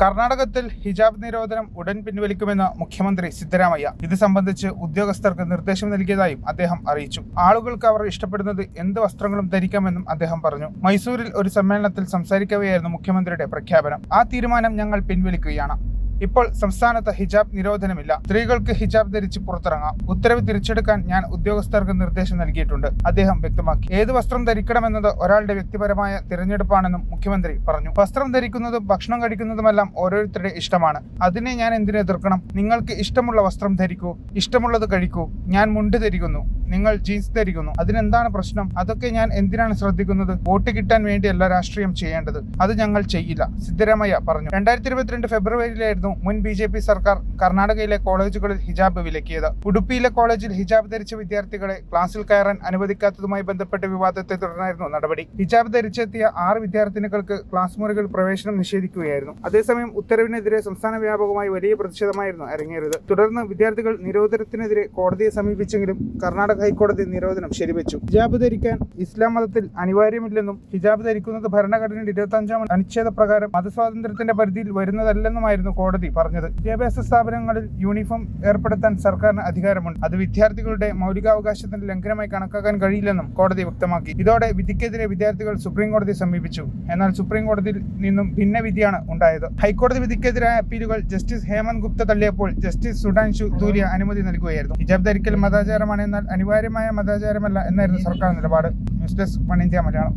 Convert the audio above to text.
കർണാടകത്തിൽ ഹിജാബ് നിരോധനം ഉടൻ പിൻവലിക്കുമെന്ന് മുഖ്യമന്ത്രി സിദ്ധരാമയ്യ. ഇത് സംബന്ധിച്ച് ഉദ്യോഗസ്ഥർക്ക് നിർദ്ദേശം നൽകിയതായും അദ്ദേഹം അറിയിച്ചു. ആളുകൾക്ക് അവർ ഇഷ്ടപ്പെടുന്നത് എന്ത് വസ്ത്രങ്ങളും ധരിക്കാമെന്നും അദ്ദേഹം പറഞ്ഞു. മൈസൂരിൽ ഒരു സമ്മേളനത്തിൽ സംസാരിക്കവെയായിരുന്നു മുഖ്യമന്ത്രിയുടെ പ്രഖ്യാപനം. ആ തീരുമാനം ഞങ്ങൾ പിൻവലിക്കുകയാണ്. ഇപ്പോൾ സംസ്ഥാനത്ത് ഹിജാബ് നിരോധനമില്ല. സ്ത്രീകൾക്ക് ഹിജാബ് ധരിച്ച് പുറത്തിറങ്ങാം. ഉത്തരവ് തിരിച്ചെടുക്കാൻ ഞാൻ ഉദ്യോഗസ്ഥർക്ക് നിർദ്ദേശം നൽകിയിട്ടുണ്ട്. അദ്ദേഹം വ്യക്തമാക്കി. ഏത് വസ്ത്രം ധരിക്കണമെന്നത് ഒരാളുടെ വ്യക്തിപരമായ തിരഞ്ഞെടുപ്പാണെന്നും മുഖ്യമന്ത്രി പറഞ്ഞു. വസ്ത്രം ധരിക്കുന്നതും ഭക്ഷണം കഴിക്കുന്നതുമെല്ലാം ഓരോരുത്തരുടെ ഇഷ്ടമാണ്. അതിനെ ഞാൻ എന്തിനെ എതിർക്കണം? നിങ്ങൾക്ക് ഇഷ്ടമുള്ള വസ്ത്രം ധരിക്കൂ. ഇഷ്ടമുള്ളത് കഴിക്കൂ. ഞാൻ മുണ്ട് ധരിക്കുന്നു. നിങ്ങൾ ജീൻസ് ധരിക്കുന്നു. അതിനെന്താണ് പ്രശ്നം? അതൊക്കെ ഞാൻ എന്തിനാണ് ശ്രദ്ധിക്കുന്നത്? വോട്ട് കിട്ടാൻ വേണ്ടിയല്ല രാഷ്ട്രീയം ചെയ്യേണ്ടത്. അത് ഞങ്ങൾ ചെയ്യില്ല. സിദ്ധരാമയ്യ പറഞ്ഞു. രണ്ടായിരത്തി ഇരുപത്തിരണ്ട് ഫെബ്രുവരിയിലായിരുന്നു മുൻ ബി ജെ പി സർക്കാർ കർണാടകയിലെ കോളേജുകളിൽ ഹിജാബ് വിലക്കിയത്. ഉടുപ്പിയിലെ കോളേജിൽ ഹിജാബ് ധരിച്ച വിദ്യാർത്ഥികളെ ക്ലാസ്സിൽ കയറാൻ അനുവദിക്കാത്തതുമായി ബന്ധപ്പെട്ട വിവാദത്തെ തുടർന്നായിരുന്നു നടപടി. ഹിജാബ് ധരിച്ചെത്തിയ ആറ് വിദ്യാർത്ഥിനികൾക്ക് ക്ലാസ് മുറികൾ പ്രവേശനം നിഷേധിക്കുകയായിരുന്നു. അതേസമയം ഉത്തരവിനെതിരെ സംസ്ഥാന വ്യാപകമായി വലിയ പ്രതിഷേധമായിരുന്നു അരങ്ങേറിയത്. തുടർന്ന് വിദ്യാർത്ഥികൾ നിരോധനത്തിനെതിരെ കോടതിയെ സമീപിച്ചെങ്കിലും കർണാടക ഹൈക്കോടതി നിരോധനം ശരിവെച്ചു. ഹിജാബ് ധരിക്കാൻ ഇസ്ലാം മതത്തിൽ അനിവാര്യമില്ലെന്നും ഹിജാബ് ധരിക്കുന്നത് ഭരണഘടനയുടെ ഇരുപത്തഞ്ചാം അനുച്ഛേദ പ്രകാരം മതസ്വാതന്ത്ര്യത്തിന്റെ പരിധിയിൽ വരുന്നതല്ലെന്നുമായിരുന്നു കോടതി പറഞ്ഞത്. വിദ്യാഭ്യാസ സ്ഥാപനങ്ങളിൽ യൂണിഫോം ഏർപ്പെടുത്താൻ സർക്കാരിന് അധികാരമുണ്ട്. അത് വിദ്യാർത്ഥികളുടെ മൗലികാവകാശത്തിന്റെ ലംഘനമായി കണക്കാക്കാൻ കഴിയില്ലെന്നും കോടതി വ്യക്തമാക്കി. ഇതോടെ വിധിക്കെതിരെ വിദ്യാർത്ഥികൾ സുപ്രീം കോടതിയെ സമീപിച്ചു. എന്നാൽ സുപ്രീം കോടതിയിൽ നിന്നും ഭിന്ന വിധിയാണ് ഉണ്ടായത്. ഹൈക്കോടതി വിധിക്കെതിരായ അപ്പീലുകൾ ജസ്റ്റിസ് ഹേമന്ത് ഗുപ്ത തള്ളിയപ്പോൾ ജസ്റ്റിസ് സുഡാൻഷു ദൂര്യ അനുമതി നൽകുകയായിരുന്നു. ഹിജാബ് ധരിക്കൽ മതാചാരമാണ് എന്നാൽ അനിവാര്യമായ മതാചാരമല്ല എന്നായിരുന്നു സർക്കാർ നിലപാട്. News desk one India Malayalam.